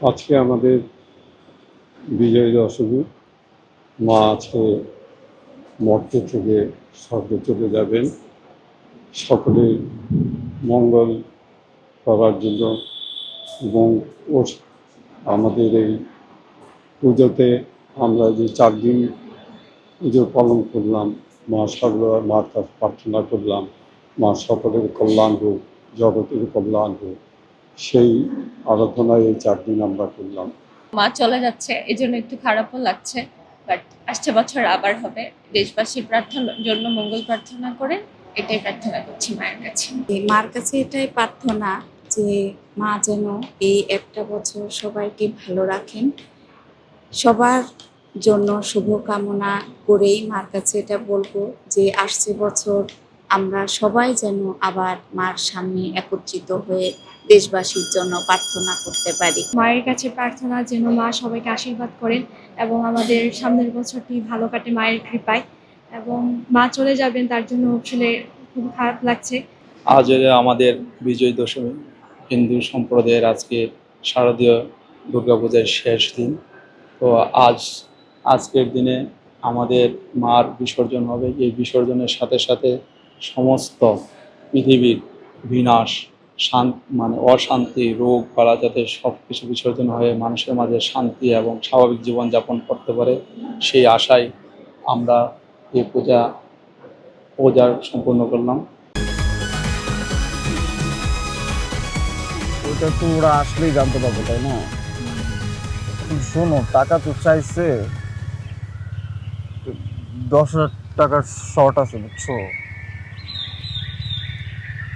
আজকে আমাদের বিজয় দশমী। মা আজকে মর্ত থেকে স্বর্গে চলে যাবেন। সকলের মঙ্গল করার জন্য এবং আমাদের এই পুজোতে আমরা যে চার দিন পুজো পালন করলাম, মা সকল মার কাছে প্রার্থনা করলাম, মা সকলের কল্যাণ হোক, জগতের কল্যাণ হোক। সেই আরাধনায় এই চার দিন আমরা করলাম। মা চলে যাচ্ছে এই জন্য একটু খারাপও লাগছে বাট আসছে বছর আবার হবে। দেশবাসীর প্রার্থনার জন্য মঙ্গল প্রার্থনা করে এটাই প্রার্থনা করছি মায়ের কাছে। মার কাছে এটাই প্রার্থনা যে মা যেন এই একটা বছর সবাইকে ভালো রাখেন। সবার জন্য শুভকামনা করেই মার কাছে এটা বলব যে আসছে বছর আমরা সবাই যেন আবার মার সামনে একত্রিত হয়ে দেশবাসীর জন্য প্রার্থনা করতে পারি। মায়ের কাছে প্রার্থনা যেন মা সবাইকে আশীর্বাদ করেন এবং আমাদের সামনের বছরটি ভালো কাটে মায়ের কৃপায় এবং মা চলে যাবেন তার জন্য আসলে খুব খারাপ লাগছে। আজ আমাদের বিজয় দশমী হিন্দু সম্প্রদায়ের আজকে শারদীয় দুর্গাপূজার শেষ দিন তো আজ আজকের দিনে আমাদের মার বিসর্জন হবে। এই বিসর্জনের সাথে সাথে সমস্ত পৃথিবীর বিনাশ শান মানে অশান্তি রোগ বালা যাতে সব কিছু বিসর্জন হয়ে মানুষের মাঝে শান্তি এবং স্বাভাবিক জীবনযাপন করতে পারে সেই আশায় আমরা এই পূজা পূজা সম্পূর্ণ করলাম। ওইটা তো ওরা আসলেই জানতে পারবে তাই না? শোনো টাকা তো চাইছে দশ হাজার টাকার শর্ট আছে বুঝছ?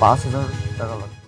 পাঁচ হাজার টাকা লাগবে